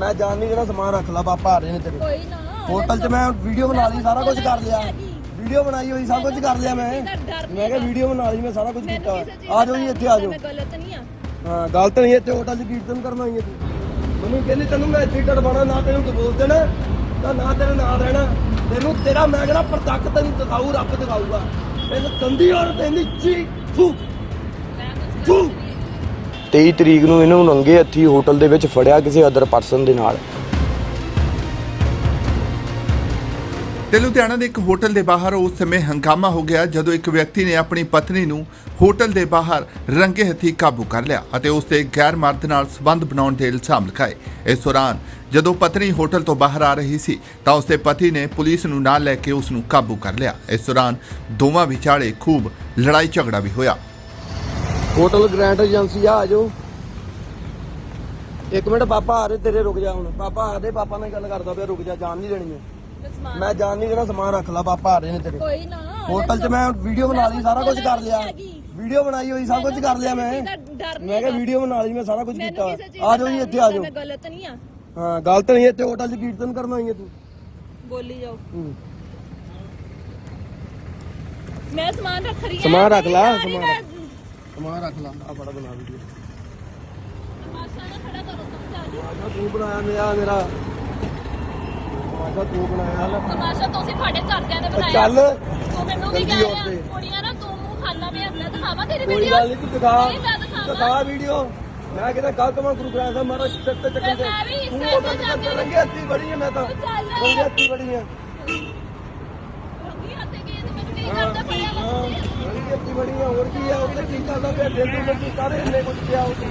ਮੈਂ ਜਾਣ ਨਹੀਂ ਦੇਣਾ ਸਮਾਨ ਰੱਖ ਲਾ ਪਾਪਾ ਆ ਰਹੇ ਨੇ ਤੇਰੇ। ਕੋਈ ਨਾ ਹੋਟਲ 'ਚ ਮੈਂ ਵੀਡੀਓ ਬਣਾ ਲਈ ਸਾਰਾ ਕੁਝ ਕਰ ਲਿਆ। ਵੀਡੀਓ ਬਣਾਈ ਹੋਈ ਸਭ ਕੁਝ ਕਰ ਲਿਆ ਮੈਂ। ਮੈਂ ਕਿਹਾ ਵੀਡੀਓ ਬਣਾ ਲਈ ਮੈਂ ਸਾਰਾ ਕੁਝ ਕੀਤਾ। ਆ ਜਾਓ ਜੀ ਇੱਥੇ ਆ ਜਾਓ। ਮੈਂ ਗਲਤ ਨਹੀਂ ਆ। ਹਾਂ ਗਲਤ ਨਹੀਂ ਇੱਥੇ ਹੋਟਲ 'ਚ ਕੀਰਤਨ ਕਰਨਾ ਹੀ ਹੈ ਤੂੰ। ਮੈਨੂੰ ਕਹਿੰਦੀ ਤੈਨੂੰ ਮੈਂ ਇੱਥੇ ਟੜਵਾਣਾ ਨਾ ਤੈਨੂੰ ਡਿਵੋਰਸ ਦੇਣਾ ਤਾਂ ਨਾ ਤੇਰੇ ਨਾਲ ਰਹਿਣਾ। ਤੈਨੂੰ ਤੇਰਾ ਮੈਂ ਕਹਿੰਦਾ ਪ੍ਰਤੱਖ ਤੈਨੂੰ ਦਿਖਾਊ ਰੱਬ ਦਿਖਾਊਗਾ। ਤੈਨੂੰ ਕੰਦੀ ਔਰ ਤੈਨੂੰ ਚੀ ਫੂ ਫੂ 23 ਤਰੀਕ ਨੂੰ ਇਹਨੂੰ ਨੰਗੇ ਹੱਥੀ ਹੋਟਲ ਦੇ ਵਿੱਚ ਫੜਿਆ ਕਿਸੇ ਅਦਰ ਪਰਸਨ ਦੇ ਨਾਲ। ਤੇ ਲੁਧਿਆਣਾ ਦੇ ਇੱਕ ਹੋਟਲ ਦੇ ਬਾਹਰ ਉਸ ਸਮੇਂ ਹੰਗਾਮਾ ਹੋ ਗਿਆ ਜਦੋਂ ਇੱਕ ਵਿਅਕਤੀ ਨੇ ਆਪਣੀ ਪਤਨੀ ਨੂੰ ਹੋਟਲ ਦੇ ਬਾਹਰ ਰੰਗੇ ਹੱਥੀ ਕਾਬੂ ਕਰ ਲਿਆ ਅਤੇ ਉਸ ਦੇ ਗੈਰ ਮਰਦ ਨਾਲ ਸੰਬੰਧ ਬਣਾਉਣ ਦੇ ਇਲਜ਼ਾਮ ਲਗਾਏ। ਇਸ ਦੌਰਾਨ ਜਦੋਂ ਪਤਨੀ ਹੋਟਲ ਤੋਂ ਬਾਹਰ ਆ ਰਹੀ ਸੀ ਤਾਂ ਉਸ ਦੇ ਪਤੀ ਨੇ ਪੁਲਿਸ ਨੂੰ ਨਾਲ ਲੈ ਕੇ ਉਸ ਨੂੰ ਕਾਬੂ ਕਰ ਲਿਆ। ਇਸ ਦੌਰਾਨ ਦੋਵਾਂ ਵਿਚਾਲੇ ਖੂਬ ਲੜਾਈ ਝਗੜਾ ਵੀ ਹੋਇਆ। ਹੋਟਲ ਗ੍ਰੈਂਡ ਏਜੰਸੀ ਆ ਆਜੋ ਇੱਕ ਮਿੰਟ ਪਾਪਾ ਆ ਰਹੇ ਤੇਰੇ ਰੁਕ ਜਾ ਹੁਣ। ਪਾਪਾ ਆ ਦੇ ਪਾਪਾ ਨਾਲ ਗੱਲ ਕਰਦਾ ਪਿਆ ਰੁਕ ਜਾ ਜਾਣ ਨਹੀਂ ਦੇਣੀ ਮੈਂ। ਮੈਂ ਜਾਣ ਨਹੀਂ ਦੇਣਾ ਸਮਾਨ ਰੱਖ ਲਾ ਪਾਪਾ ਆ ਰਹੇ ਨੇ ਤੇਰੇ। ਕੋਈ ਨਾ ਹੋਟਲ 'ਚ ਮੈਂ ਵੀਡੀਓ ਬਣਾ ਲਈ ਸਾਰਾ ਕੁਝ ਕਰ ਲਿਆ। ਵੀਡੀਓ ਬਣਾਈ ਹੋਈ ਸਭ ਕੁਝ ਕਰ ਲਿਆ ਮੈਂ। ਮੈਂ ਕਿਹਾ ਵੀਡੀਓ ਬਣਾ ਲਈ ਮੈਂ ਸਾਰਾ ਕੁਝ ਕੀਤਾ। ਆ ਜਾਓ ਜੀ ਇੱਥੇ ਆ ਜਾਓ। ਗਲਤ ਨਹੀਂ ਆ। ਹਾਂ ਗਲਤ ਨਹੀਂ ਇੱਥੇ ਹੋਟਲ 'ਚ ਕੀਰਤਨ ਕਰਨਾ ਹੀ ਹੈ ਤੂੰ। ਬੋਲੀ ਜਾਓ। ਮੈਂ ਸਮਾਨ ਰੱਖ ਰਹੀ ਹਾਂ ਸਮਾਨ ਰੱਖ ਲਾ, ਸਮਾਨ। ਸਮਾਨ ਰੱਖ ਲਾ। ਆ ਬੜਾ ਬਣਾ ਵੀਡੀਓ ਤਮਾਸ਼ਾ ਤੂੰ ਬਣਾਇਆ ਮੇਰਾ ਮੇਰਾ। ਆਜਾ ਤੂੰ ਬਣਾਇਆ। ਲੈ ਤਮਾਸ਼ਾ ਤੁਸੀਂ ਤੁਹਾਡੇ ਘਰਦਿਆਂ ਨੇ ਉਹ ਬਣਾਇਆ। ਚੱਲ ਤੂੰ ਮੈਨੂੰ ਵੀ ਜਲਦੀ ਕਹਿ ਉੱਠ ਰਿਹਾ ਤੇ। ਕੁੜੀਆਂ ਨਾ ਤੂੰ ਮੂੰਹ ਖਾਣਾ ਮੈਂ ਅਗਲਾ ਦਿਖਾਵਾ ਤੇਰੀ ਕੋਈ ਗੱਲ ਨਹੀਂ ਤੂੰ ਦਿਖਾ। ਦਿਖਾ ਵੀਡੀਓ ਮੈਂ ਕਿਤੇ ਗਲਤ ਮੈਂ ਗੁਰੂ ਗ੍ਰੰਥ ਸਾਹਿਬ ਮਹਾਰਾਜ ਤੇ ਚੱਕਣ ਦੇ ਵੀ ਤੂੰ ਚੱਕ ਰੰਗੇ ਹੱਥੀ ਬੜੀ ਹੈ ਮੈਂ ਤਾਂ। ਰੰਗੇ ਹੱਥੀ ਬੜੀ ਹੈ ਗਏ ਤੇ ਮੈਨੂੰ ਹੋਰ ਕੀ ਹੈ ਉੱਤੇ ਕੀ ਕਰਦਾ ਪਿਆ ਦਿਲ ਦੀ ਮਰਜ਼ੀ ਸਾਰੇ ਇੰਨੇ ਕੁਝ ਪਿਆ ਉਹ ਕੀ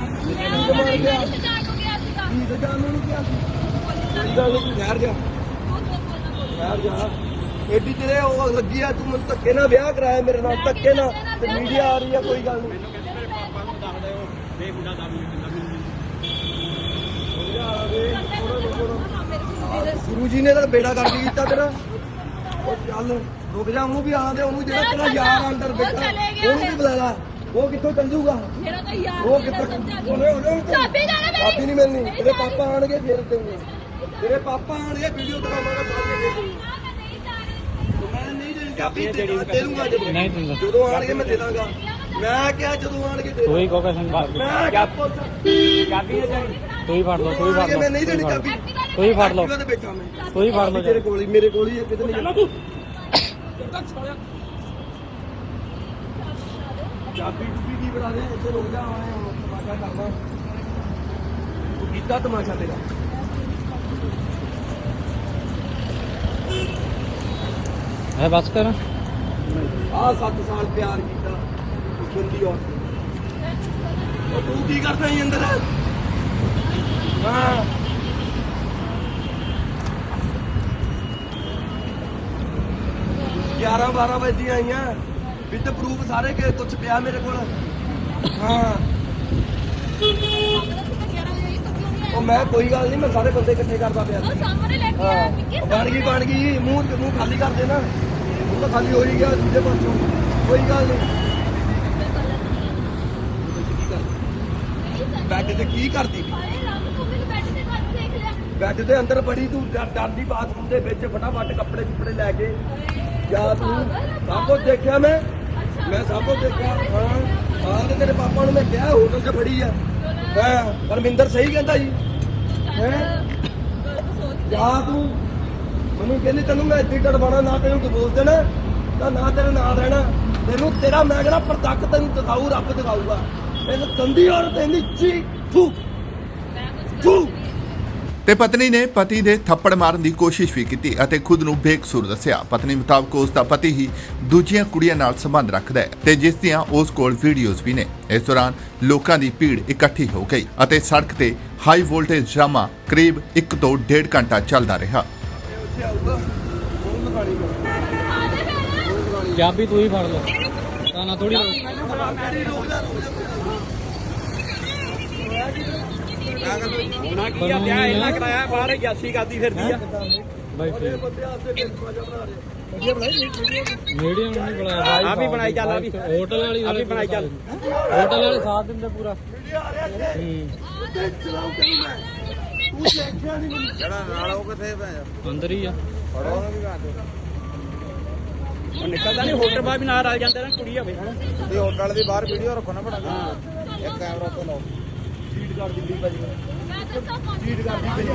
ਮਾਰ ਗਿਆ ਕੀ ਤਾਂ ਜਾਣ ਨੂੰ ਕਿਹਾ ਸੀ ਗੱਲ ਨਹੀਂ ਠਹਿਰ ਜਾ ਠਹਿਰ ਜਾ ਏਡੀ ਤੇਰੇ ਉਹ ਲੱਗੀ ਆ ਤੂੰ ਮੈਨੂੰ ਧੱਕੇ ਨਾਲ ਵਿਆਹ ਕਰਾਇਆ ਮੇਰੇ ਨਾਲ ਧੱਕੇ ਨਾਲ ਤੇ ਮੀਡੀਆ ਆ ਰਹੀ ਆ ਕੋਈ ਗੱਲ ਨਹੀਂ ਗੁਰੂ ਜੀ ਨੇ ਤਾਂ ਬੇੜਾ ਕਰ ਕੀਤਾ ਤੇਰਾ ਉਹ ਚੱਲ। ਰੁਕ ਜਾ ਉਹਨੂੰ ਵੀ ਆਣ ਦੇ ਉਹਨੂੰ ਜਿਹੜਾ ਤੇਰਾ ਯਾਰ ਅੰਦਰ ਬੈਠਾ ਉਹਨੂੰ ਵੀ ਬੁਲਾ ਲਾ ਉਹ ਕਿੱਥੋਂ ਚੱਲ ਜੂਗਾ ਮੇਰਾ ਤਾਂ ਯਾਰ ਉਹ ਕਿੱਥੋਂ ਉਹਨੇ ਉਹਨੇ ਚਾਬੀ ਦੇ ਮੇਰੀ। ਚਾਬੀ ਨਹੀਂ ਮਿਲਣੀ। ਤੇਰੇ। ਪਾਪਾ ਆਣਗੇ ਫਿਰ ਤੈਨੂੰ ਤੇਰੇ ਪਾਪਾ ਆਣਗੇ ਵੀਡੀਓ ਦਿਖਾਵਾਂਗਾ ਸਾਹਮਣੇ ਨਹੀਂ ਦੇਣੀ ਚਾਬੀ ਦੇ ਦੂੰਗਾ ਜਦੋਂ ਆਣਗੇ ਮੈਂ ਦੇ ਦਾਂਗਾ। ਮੈਂ ਕਿਹਾ ਜਦੋਂ ਆਣਗੇ ਦੇ ਤੂੰ ਹੀ ਕਹੋ ਕਿ ਸੰਗ ਮੈਂ ਕਿਹਾ ਚਾਬੀ ਤੂੰ ਹੀ ਫੜ ਲਓ ਤੂੰ ਹੀ ਫੜ ਲਓ ਮੈਂ ਨਹੀਂ ਦੇਣੀ ਚਾਬੀ। ਤੂੰ ਹੀ ਫੜ ਲਓ। ਤੇ ਹੀ ਫੜ ਲਓ ਤੇਰੇ ਕੋਲ ਹੀ ਮੇਰੇ ਕੋਲ ਹੀ ਹੈ, ਕਿਤੇ ਨਹੀਂ ਜਾਣਾ। ਚਾਬੀ ਚੁਬੀ ਕੀ ਬਣਾ ਦੇ ਇੱਥੇ ਰੁਕ ਜਾ ਆਏ ਹੁਣ ਤਮਾਸ਼ਾ ਕਰਨਾ ਤੂੰ ਕੀਤਾ ਤਮਾਸ਼ਾ ਤੇਰਾ ਹੈ ਬਸ ਕਰ ਆਹ 7 ਸਾਲ ਪਿਆਰ ਕੀਤਾ ਉਸ ਬੰਦੀ ਔਰਤ ਨੂੰ। ਉਹ ਤੂੰ ਕੀ ਕਰਦਾ ਹੈ ਅੰਦਰ ਹਾਂ ਗਿਆਰਾਂ 12 ਵਜੇ ਦੀਆਂ ਆਈਆਂ। ਵਿਦ ਪ੍ਰੂਫ ਸਾਰੇ ਕਿ ਕੁਝ ਪਿਆ ਮੇਰੇ ਕੋਲ। ਹਾਂ। ਉਹ ਮੈਂ ਕੋਈ ਗੱਲ ਨਹੀਂ ਮੈਂ ਸਾਰੇ ਬੰਦੇ ਇਕੱਠੇ ਕਰਦਾ ਪਿਆ। ਉਹ ਸਾਹਮਣੇ ਲੈ ਕੇ ਆ ਉਹ ਬਣ ਗਈ ਬਣ ਗਈ। ਮੂੰਹ ਮੂੰਹ ਖਾਲੀ ਕਰ ਦੇ ਨਾ। ਮੂੰਹ ਤਾਂ ਖਾਲੀ ਹੋ ਹੀ ਗਿਆ ਦੂਜੇ ਪਾਸੋਂ। ਕੋਈ ਗੱਲ ਨਹੀਂ ਬੈੱਡ ਤੇ ਕੀ ਕਰਦੀ ਵੀ ਬੈੱਡ ਦੇ ਅੰਦਰ ਬੜੀ ਤੂੰ ਡਰ- ਡਰਦੀ ਬਾਥਰੂਮ ਦੇ ਵਿੱਚ ਫਟਾਫਟ ਕੱਪੜੇ ਕੁੱਪੜੇ ਲੈ ਕੇ। ਜਾ ਤੂੰ ਸਭ ਕੁਝ ਦੇਖਿਆ ਮੈਂ। ਮੈਂ ਸਭ ਕੁਝ ਦੇਖਿਆ। ਹਾਂ। ਆਹ ਤੇ ਤੇਰੇ ਪਾਪਾ ਨੂੰ ਮੈਂ ਕਿਹਾ ਹੋਟਲ 'ਚ ਫੜੀ ਆ। ਹਾਂ ਪਰਮਿੰਦਰ ਸਹੀ ਕਹਿੰਦਾ ਜੀ। ਹੈਂ? ਜਾ ਤੂੰ ਮੈਨੂੰ ਕਹਿੰਦੀ, ਤੈਨੂੰ ਮੈਂ ਇੱਥੇ ਟੜਵਾਣਾ ਨਾ ਤੈਨੂੰ ਡਿਵੋਰਸ ਦੇਣਾ, ਤਾਂ ਨਾ ਤੇਰੇ ਨਾਲ ਰਹਿਣਾ। ਤੈਨੂੰ ਤੇਰਾ ਮੈਂ ਕਹਿੰਦਾ ਪ੍ਰਤੱਖ ਤੈਨੂੰ ਦਿਖਾਊ, ਰੱਬ ਦਿਖਾਊਗਾ। ਤੈਨੂੰ ਕੰਦੀ ਔਰ ਤੈਨੂੰ ਚੀ ਫੂ ਫੂ ਤੇ ਪਤਨੀ ਨੇ ਪਤੀ ਦੇ ਥੱਪੜ ਮਾਰਨ ਦੀ ਕੋਸ਼ਿਸ਼ ਵੀ ਕੀਤੀ ਅਤੇ ਖੁਦ ਨੂੰ ਬੇਕਸੂਰ ਦੱਸਿਆ। ਪਤਨੀ ਮੁਤਾਬਕ ਉਸ ਦਾ ਪਤੀ ਹੀ ਦੂਜੀਆਂ ਕੁੜੀਆਂ ਨਾਲ ਸੰਬੰਧ ਰੱਖਦਾ ਹੈ ਤੇ ਜਿਸ ਦੀਆਂ ਉਸ ਕੋਲ ਵੀਡੀਓਜ਼ ਵੀ ਨੇ। ਇਸ ਦੌਰਾਨ ਲੋਕਾਂ ਦੀ ਭੀੜ ਇਕੱਠੀ ਹੋ ਗਈ ਅਤੇ ਸੜਕ ਤੇ ਹਾਈ ਵੋਲਟੇਜ ਡਰਾਮਾ ਕਰੀਬ 1 ਤੋਂ 1.5 ਘੰਟਾ ਚੱਲਦਾ ਰਿਹਾ। ਚਾਬੀ ਤੂੰ ਹੀ ਫੜ ਲਓ। ਤਾਂ ਨਾ ਥੋੜੀ ਹੋਣਾ ਕੀ ਆ ਵਿਆਹ ਕਰਾਇਆ ਬਾਹਰ ਕਰਦੀ ਫਿਰਦੀ ਆ। ਬਣਾ ਮੀਡੀਅਮ ਨਹੀਂ ਬਣਾਇਆ ਆ ਵੀ ਬਣਾਈ ਚੱਲ, ਆ ਵੀ। ਹੋਟਲ ਵਾਲੀ ਆ ਵੀ ਬਣਾਈ ਚੱਲ। ਹੋਟਲ ਵਾਲੇ ਸਾਥ ਦਿੰਦੇ ਪੂਰਾ। ਤੇ ਜਿਹੜਾ ਨਾਲ ਉਹ ਕਿੱਥੇ ਭੈਣ ਅੰਦਰ ਹੀ ਆ। ਫੜੋ ਉਹਨੂੰ ਵੀ ਕਰ ਉਹ ਨਿਕਲਦਾ ਨਹੀਂ ਹੋਟਲ ਬਾਹਰ ਵੀ ਨਾਲ ਰਲ ਜਾਂਦੇ ਨੇ ਕੁੜੀ ਹੋਵੇ ਤੇ ਹੋਟਲ ਦੀ ਬਾਹਰ ਵੀਡੀਓ ਰੱਖੋ ਨਾ ਬੜਾ। ਹਾਂ। ਇੱਕ ਕੈਮਰਾ ਉੱਤੇ ਲਾਓ। ਭਾਜੀ। ਮੈਂ ਦੱਸਾਂ ਕੌਣ ਫੀਡ ਕਰ ਦਿੱਲੀ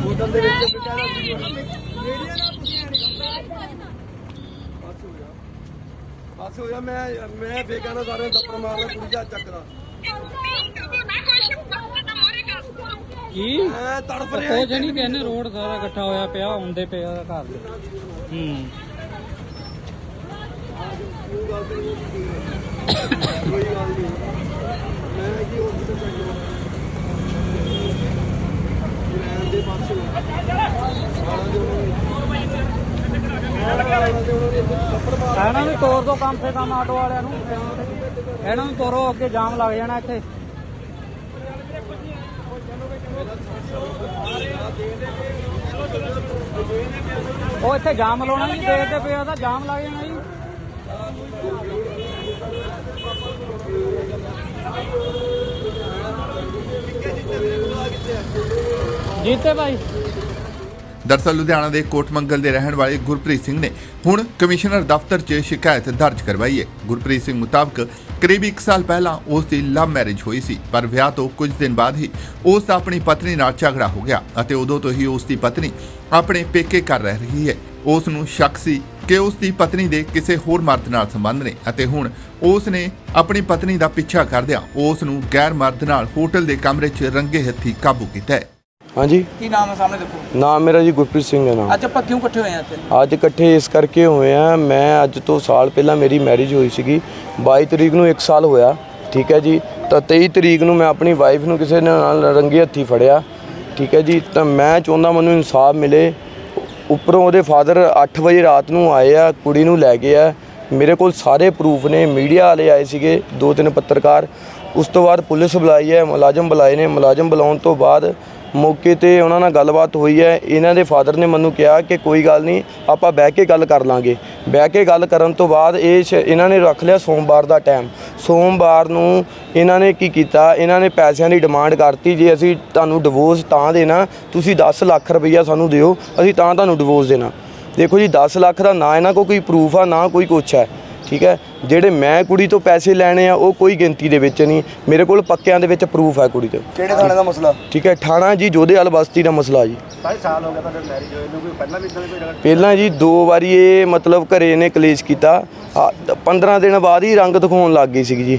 ਹੋਟਲ ਦੇ ਵਿੱਚ ਵਿਚਾਰਾ ਮੀਡੀਆ ਨਾਲ ਤੁਸੀਂ ਬਸ ਹੋ ਗਿਆ। ਬਸ ਹੋ ਗਿਆ। ਮੈਂ ਮੈਂ ਫੇਕਾਂ ਨਾਲ ਸਾਰਿਆਂ ਨੂੰ ਥੱਪੜ ਮਾਰਦਾ ਕੁੜੀ ਦਾ ਚੱਕਦਾ ਕੀ? ਮੈਂ ਤੜਫ ਰਿਹਾ। ਕੁਝ ਨਹੀਂ ਕਹਿੰਦੇ ਰੋਡ ਸਾਰਾ ਇਕੱਠਾ ਹੋਇਆ ਪਿਆ ਆਉਂਦੇ ਪਿਆ ਘਰ ਦੇ। ਹੂੰ। ਕੋਈ ਗੱਲ ਨਹੀਂ। ਇਹਨਾਂ ਨੂੰ ਤੋੜ ਦੋ ਕੰਮ ਸੇ ਕੰਮ ਆਟੋ ਵਾਲਿਆਂ ਨੂੰ। ਇਹਨਾਂ ਨੂੰ ਤੋਰੋ, ਅੱਗੇ ਜਾਮ ਲੱਗ ਜਾਣਾ ਇੱਥੇ। ਉਹ ਇੱਥੇ ਜਾਮ ਲਾਉਣਾ ਜੀ ਦੇਖਦੇ ਪਏ ਆ ਤਾਂ ਜਾਮ ਲੱਗ ਜਾਣਾ ਜੀ। ਜੀਤੇ ਭਾਈ। ਦਰਸਲ ਲੁਧਿਆਣਾ ਦੇ ਕੋਟਮੰਗਲ ਦੇ ਰਹਿਣ ਵਾਲੇ ਗੁਰਪ੍ਰੀਤ ਸਿੰਘ ਨੇ ਹੁਣ ਕਮਿਸ਼ਨਰ ਦਫ਼ਤਰ 'ਚ ਸ਼ਿਕਾਇਤ ਦਰਜ ਕਰਵਾਈ ਹੈ। ਗੁਰਪ੍ਰੀਤ ਸਿੰਘ ਮੁਤਾਬਕ ਕਰੀਬ 1 ਸਾਲ ਪਹਿਲਾਂ ਉਸ ਦੀ ਲਵ ਮੈਰਿਜ ਹੋਈ ਸੀ, ਪਰ ਵਿਆਹ ਤੋਂ ਕੁਝ ਦਿਨ ਬਾਅਦ ਹੀ ਉਸ ਦਾ ਆਪਣੀ ਪਤਨੀ ਨਾਲ ਝਗੜਾ ਹੋ ਗਿਆ ਅਤੇ ਉਦੋਂ ਤੋਂ ਹੀ ਉਸ ਦੀ ਪਤਨੀ ਆਪਣੇ ਪੇਕੇ ਕਰ ਰਹਿ ਰਹੀ ਹੈ। ਉਸ ਨੂੰ ਸ਼ੱਕ ਸੀ ਕਿ ਉਸ ਦੀ ਪਤਨੀ ਦੇ ਕਿਸੇ ਹੋਰ ਮਰਦ ਨਾਲ ਸੰਬੰਧ ਨੇ ਅਤੇ ਹੁਣ ਉਸ ਨੇ ਆਪਣੀ ਪਤਨੀ ਦਾ ਪਿੱਛਾ ਕਰਦਿਆਂ ਉਸ ਨੂੰ ਗੈਰ ਮਰਦ ਨਾਲ ਹੋਟਲ ਦੇ ਕਮਰੇ 'ਚ ਰੰਗੇ ਹੱਥੀ ਕਾਬੂ ਕੀਤਾ ਹੈ। ਹਾਂਜੀ। ਕੀ ਨਾਮ ਹੈ ਸਾਹਮਣੇ ਦੇਖੋ। ਨਾਮ ਮੇਰਾ ਜੀ ਗੁਰਪ੍ਰੀਤ ਸਿੰਘ ਹੈ ਨਾਮ। ਅੱਜ ਆਪਾਂ ਕਿਉਂ ਇਕੱਠੇ ਹੋਏ ਆ ਇੱਥੇ? ਅੱਜ ਇਕੱਠੇ ਇਸ ਕਰਕੇ ਹੋਏ ਆ ਮੈਂ ਅੱਜ ਤੋਂ ਸਾਲ ਪਹਿਲਾਂ ਮੇਰੀ ਮੈਰਿਜ ਹੋਈ ਸੀਗੀ। 22 ਤਰੀਕ ਨੂੰ 1 ਸਾਲ ਹੋਇਆ ਠੀਕ ਹੈ ਜੀ। ਤਾਂ 23 ਤਰੀਕ ਨੂੰ ਮੈਂ ਆਪਣੀ ਵਾਈਫ ਨੂੰ ਕਿਸੇ ਨਾਲ ਰੰਗੇ ਹੱਥੀ ਫੜਿਆ ਠੀਕ ਹੈ ਜੀ। ਤਾਂ ਮੈਂ ਚਾਹੁੰਦਾ ਮੈਨੂੰ ਇਨਸਾਫ ਮਿਲੇ। ਉੱਪਰੋਂ ਉਹਦੇ ਫਾਦਰ 8 ਵਜੇ ਰਾਤ ਨੂੰ ਆਏ ਆ ਕੁੜੀ ਨੂੰ ਲੈ ਗਏ ਆ। ਮੇਰੇ ਕੋਲ ਸਾਰੇ ਪ੍ਰੂਫ ਨੇ ਮੀਡੀਆ ਵਾਲੇ ਆਏ ਸੀਗੇ ਦੋ ਤਿੰਨ ਪੱਤਰਕਾਰ। ਉਸ ਤੋਂ ਬਾਅਦ ਪੁਲਿਸ ਬੁਲਾਈ ਹੈ ਮੁਲਾਜ਼ਮ ਬੁਲਾਏ ਨੇ। ਮੁਲਾਜ਼ਮ ਬੁਲਾਉਣ ਤੋਂ ਬਾਅਦ ਮੌਕੇ ਤੇ ਉਹਨਾਂ ਨਾਲ ਗੱਲਬਾਤ ਹੋਈ ਹੈ। ਇਹਨਾਂ ਦੇ ਫਾਦਰ ਨੇ ਮੈਨੂੰ ਕਿਹਾ ਕਿ ਕੋਈ ਗੱਲ ਨਹੀਂ, ਆਪਾਂ ਬਹਿ ਕੇ ਗੱਲ ਕਰ ਲਾਂਗੇ। ਬਹਿ ਕੇ ਗੱਲ ਕਰਨ ਤੋਂ ਬਾਅਦ ਇਹ ਸ਼- ਇਹਨਾਂ ਨੇ ਰੱਖ ਲਿਆ ਸੋਮਵਾਰ ਦਾ ਟਾਈਮ ਸੋਮਵਾਰ ਨੂੰ ਇਹਨਾਂ ਨੇ ਕੀ ਕੀਤਾ? ਇਹਨਾਂ ਨੇ ਪੈਸਿਆਂ ਦੀ ਡਿਮਾਂਡ ਕਰਤੀ ਜੇ ਅਸੀਂ ਤੁਹਾਨੂੰ ਡਿਵੋਰਸ ਤਾਂ ਦੇਣਾ, ਤੁਸੀਂ 10 ਲੱਖ ਰੁਪਈਆ ਸਾਨੂੰ ਦਿਓ, ਅਸੀਂ ਤਾਂ ਤੁਹਾਨੂੰ ਡਿਵੋਰਸ ਦੇਣਾ। ਦੇਖੋ ਜੀ 10 ਲੱਖ ਦਾ ਨਾ ਇਹਨਾਂ ਕੋਲ ਕੋਈ ਪ੍ਰੂਫ ਆ, ਨਾ ਕੋਈ ਕੁਛ ਹੈ। ਠੀਕ ਹੈ? ਜਿਹੜੇ ਮੈਂ ਕੁੜੀ ਤੋਂ ਪੈਸੇ ਲੈਣੇ ਆ ਉਹ ਕੋਈ ਗਿਣਤੀ ਦੇ ਵਿੱਚ ਨਹੀਂ। ਮੇਰੇ ਕੋਲ ਪੱਕਿਆਂ ਦੇ ਵਿੱਚ ਪ੍ਰੂਫ ਹੈ ਕੁੜੀ ਤੋਂ। ਕਿਹੜੇ ਥਾਣੇ ਦਾ ਮਸਲਾ? ਠੀਕ ਹੈ? ਠਾਣਾ ਜੀ ਜੋਧੇਵਾਲ ਬਸਤੀ ਦਾ ਮਸਲਾ ਜੀ। ਸਾਢੇ ਸਾਲ ਹੋ ਗਿਆ ਤੁਹਾਡੇ ਮੈਰਿਜ ਹੋਏ ਨੂੰ ਕੋਈ ਪਹਿਲਾਂ ਵੀ ਇਦਾਂ ਕੋਈ ਪਹਿਲਾਂ ਜੀ ਦੋ ਵਾਰੀ ਇਹ ਮਤਲਬ ਘਰੇ ਇਹਨੇ ਕਲੇਸ਼ ਕੀਤਾ। ਆ, 15 ਦਿਨ ਬਾਅਦ ਹੀ ਰੰਗ ਦਿਖਾਉਣ ਲੱਗ ਗਈ ਸੀ ਜੀ।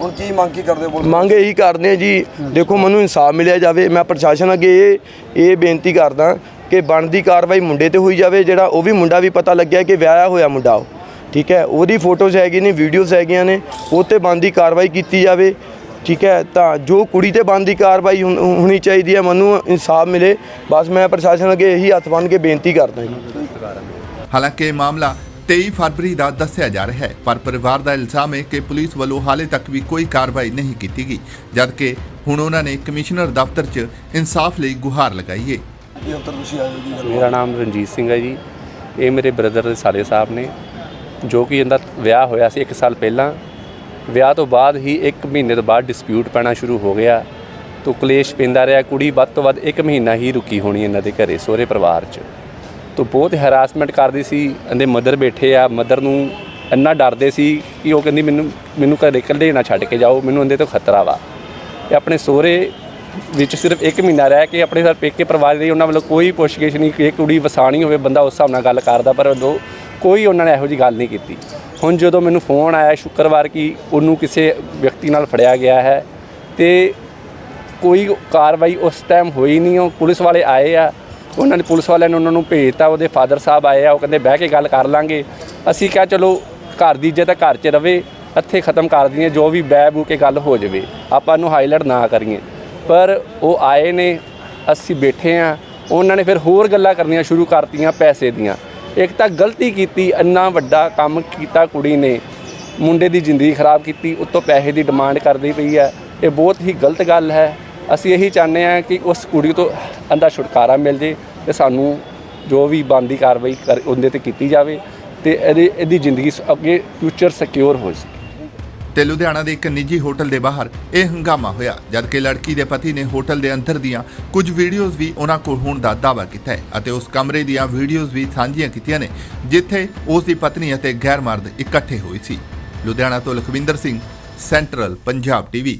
ਹੁਣ ਕੀ ਮੰਗ ਕੀ ਕਰਦੇ ਹੋ ਮੰਗ ਇਹੀ ਕਰਦੇ ਆ ਜੀ ਦੇਖੋ ਮੈਨੂੰ ਇਨਸਾਫ ਮਿਲਿਆ ਜਾਵੇ ਮੈਂ ਪ੍ਰਸ਼ਾਸਨ ਅੱਗੇ ਇਹ ਇਹ ਬੇਨਤੀ ਕਰਦਾ ਕਿ ਬਣਦੀ ਕਾਰਵਾਈ ਮੁੰਡੇ ਤੇ ਹੋਈ ਜਾਵੇ ਜਿਹੜਾ ਉਹ ਵੀ ਮੁੰਡਾ ਵੀ ਪਤਾ ਲੱਗਿਆ ਕਿ ਵਿਆਹਿਆ ਹੋਇਆ ਮੁੰਡਾ ਉਹ ਠੀਕ ਹੈ? ਉਹਦੀ ਫੋਟੋਜ਼ ਹੈਗੀ ਨੇ ਵੀਡੀਓਜ਼ ਹੈਗੀਆਂ ਨੇ ਉਹ ਤੇ ਬਣਦੀ ਕਾਰਵਾਈ ਕੀਤੀ ਜਾਵੇ ਠੀਕ ਹੈ? ਤਾਂ ਜੋ ਕੁੜੀ ਤੇ ਬਣਦੀ ਕਾਰਵਾਈ ਹੋਣ- ਚਾਹੀਦੀ ਹੈ ਮੈਨੂੰ ਇਨਸਾਫ ਮਿਲੇ ਬਸ ਮੈਂ ਪ੍ਰਸ਼ਾਸਨ ਅੱਗੇ ਇਹੀ ਹੱਥ ਬੰਨ੍ਹ ਕੇ ਬੇਨਤੀ ਕਰਦਾ ਜੀ। ਹਾਲਾਂਕਿ ਇਹ ਮਾਮਲਾ 23 ਫਰਵਰੀ ਦਾ ਦੱਸਿਆ ਜਾ ਰਿਹਾ ਹੈ। ਪਰ ਪਰਿਵਾਰ ਦਾ ਇਲਜ਼ਾਮ ਹੈ ਕਿ ਪੁਲਿਸ ਵੱਲੋਂ ਹਾਲੇ ਤੱਕ ਵੀ ਕੋਈ ਕਾਰਵਾਈ ਨਹੀਂ ਕੀਤੀ ਗਈ ਜਦਕਿ ਹੁਣ ਉਹਨਾਂ ਨੇ ਕਮਿਸ਼ਨਰ ਦਫ਼ਤਰ 'ਚ ਇਨਸਾਫ ਲਈ ਗੁਹਾਰ ਲਗਾਈ ਹੈ। ਮੇਰਾ ਨਾਮ ਰਣਜੀਤ ਸਿੰਘ ਹੈ ਜੀ। ਇਹ ਮੇਰੇ ਬ੍ਰਦਰ ਦੇ ਸਾਲੇ ਸਾਹਿਬ ਨੇ ਜੋ ਕਿ ਇਹਦਾ ਵਿਆਹ ਹੋਇਆ ਸੀ 1 ਸਾਲ ਪਹਿਲਾਂ। ਵਿਆਹ ਤੋਂ ਬਾਅਦ ਹੀ 1 ਮਹੀਨੇ ਤੋਂ ਬਾਅਦ ਡਿਸਪਿਊਟ ਪੈਣਾ ਸ਼ੁਰੂ ਹੋ ਗਿਆ। ਤੋਂ ਕਲੇਸ਼ ਪੈਂਦਾ ਰਿਹਾ ਕੁੜੀ ਵੱਧ ਤੋਂ ਵੱਧ 1 ਮਹੀਨਾ ਹੀ ਰੁਕੀ ਹੋਣੀ ਇਹਨਾਂ ਦੇ ਘਰੇ ਸਹੁਰੇ ਪਰਿਵਾਰ 'ਚ। ਤੋਂ ਬਹੁਤ ਹਰਾਸਮੈਂਟ ਕਰਦੀ ਸੀ, ਇਹਦੇ ਮਦਰ ਬੈਠੇ ਆ ਮਦਰ ਨੂੰ ਇੰਨਾ ਡਰਦੇ ਸੀ ਕਿ ਉਹ ਕਹਿੰਦੀ ਮੈਨੂੰ ਮੈਨੂੰ ਘਰੇ ਇਕੱਲੇ ਨਾ ਛੱਡ ਕੇ ਜਾਓ, ਮੈਨੂੰ ਇਹਦੇ ਤੋਂ ਖਤਰਾ ਵਾ। ਇਹ ਆਪਣੇ ਸਹੁਰੇ ਵਿੱਚ ਸਿਰਫ 1 ਮਹੀਨਾ ਰਹਿ ਕੇ ਆਪਣੇ ਸਰ ਪੇਕੇ ਪਰਿਵਾਰ ਦੀ ਉਹਨਾਂ ਵੱਲੋਂ ਕੋਈ ਪੁੱਛਗਿੱਛ ਨਹੀਂ ਕਿ ਇਹ ਕੁੜੀ ਵਸਾਣੀ ਹੋਵੇ, ਬੰਦਾ ਉਸ ਹਿਸਾਬ ਨਾਲ ਗੱਲ ਕਰਦਾ, ਪਰ ਉਦੋਂ ਕੋਈ ਉਹਨਾਂ ਨੇ ਇਹੋ ਜੀ ਗੱਲ ਨਹੀਂ ਕੀਤੀ। ਹੁਣ ਜਦੋਂ ਮੈਨੂੰ ਫੋਨ ਆਇਆ ਸ਼ੁੱਕਰਵਾਰ ਕਿ ਉਹਨੂੰ ਕਿਸੇ ਵਿਅਕਤੀ ਨਾਲ ਫੜਿਆ ਗਿਆ ਹੈ ਤੇ ਕੋਈ ਕਾਰਵਾਈ ਉਸ ਟਾਈਮ ਹੋਈ ਨਹੀਂ, ਉਹ ਪੁਲਿਸ ਵਾਲੇ ਆਏ ਆ ਉਹਨਾਂ ਨੇ ਪੁਲਿਸ ਵਾਲਿਆਂ ਨੇ ਉਹਨਾਂ ਨੂੰ ਭੇਜਤਾ, ਉਹਦੇ ਫਾਦਰ ਸਾਹਿਬ ਆਏ ਆ, ਉਹ ਕਹਿੰਦੇ ਬਹਿ ਕੇ ਗੱਲ ਕਰ ਲਾਂਗੇ। ਅਸੀਂ ਕਿਹਾ ਚਲੋ ਘਰ ਦੀ ਇੱਜ਼ਤ ਤਾਂ ਘਰ 'ਚ ਰਵੇ, ਇੱਥੇ ਖਤਮ ਕਰ ਦਈਏ, ਜੋ ਵੀ ਬਹਿ ਬੂ ਕੇ ਗੱਲ ਹੋ ਜਾਵੇ, ਆਪਾਂ ਨੂੰ ਹਾਈਲਾਈਟ ਨਾ ਕਰੀਏ। ਪਰ ਉਹ ਆਏ ਨੇ, ਅਸੀਂ ਬੈਠੇ ਆ, ਉਹਨਾਂ ਨੇ ਫਿਰ ਹੋਰ ਗੱਲਾਂ ਕਰਨੀਆਂ ਸ਼ੁਰੂ ਕਰਤੀਆਂ ਪੈਸੇ ਦੀਆਂ। ਇੱਕ ਤਾਂ ਗਲਤੀ ਕੀਤੀ, ਇੰਨਾ ਵੱਡਾ ਕੰਮ ਕੀਤਾ ਕੁੜੀ ਨੇ, ਮੁੰਡੇ ਦੀ ਜ਼ਿੰਦਗੀ ਖਰਾਬ ਕੀਤੀ, ਉੱਤੋਂ ਪੈਸੇ ਦੀ ਡਿਮਾਂਡ ਕਰਦੀ ਪਈ ਹੈ। ਇਹ ਬਹੁਤ ਹੀ ਗਲਤ ਗੱਲ ਹੈ। ਅਸੀਂ ਇਹੀ ਚਾਹੁੰਦੇ ਹਾਂ ਕਿ ਉਸ ਕੁੜੀ ਤੋਂ ਅੰਦਾ ਛੁਟਕਾਰਾ ਮਿਲ ਜੇ ਤੇ ਸਾਨੂੰ ਜੋ ਵੀ ਬੰਦੀ ਕਾਰਵਾਈ ਕਰ ਉਹਦੇ ਤੇ ਕੀਤੀ ਜਾਵੇ ਤੇ ਇਹਦੀ ਇਹਦੀ ਜ਼ਿੰਦਗੀ ਅੱਗੇ ਫਿਊਚਰ ਸਿਕਿਉਰ ਹੋ ਸਕੇ। ਤੇ ਲੁਧਿਆਣਾ ਦੇ ਇੱਕ ਨਿੱਜੀ ਹੋਟਲ ਦੇ ਬਾਹਰ ਇਹ ਹੰਗਾਮਾ ਹੋਇਆ ਜਦਕਿ ਲੜਕੀ ਦੇ ਪਤੀ ਨੇ ਹੋਟਲ ਦੇ ਅੰਦਰ ਦੀਆਂ ਕੁਝ ਵੀਡੀਓਜ਼ ਵੀ ਉਹਨਾਂ ਕੋਲ ਹੋਣ ਦਾ ਦਾਅਵਾ ਕੀਤਾ ਹੈ ਅਤੇ ਉਸ ਕਮਰੇ ਦੀਆਂ ਵੀਡੀਓਜ਼ ਵੀ ਸਾਂਝੀਆਂ ਕੀਤੀਆਂ ਨੇ, ਜਿੱਥੇ ਉਸ ਦੀ ਪਤਨੀ ਅਤੇ ਗੈਰ ਮਰਦ ਇਕੱਠੇ ਹੋਏ ਸੀ। ਲੁਧਿਆਣਾ ਤੋਂ ਲਖਵਿੰਦਰ ਸਿੰਘ ਸੈਂਟਰਲ ਪੰਜਾਬ ਟੀਵੀ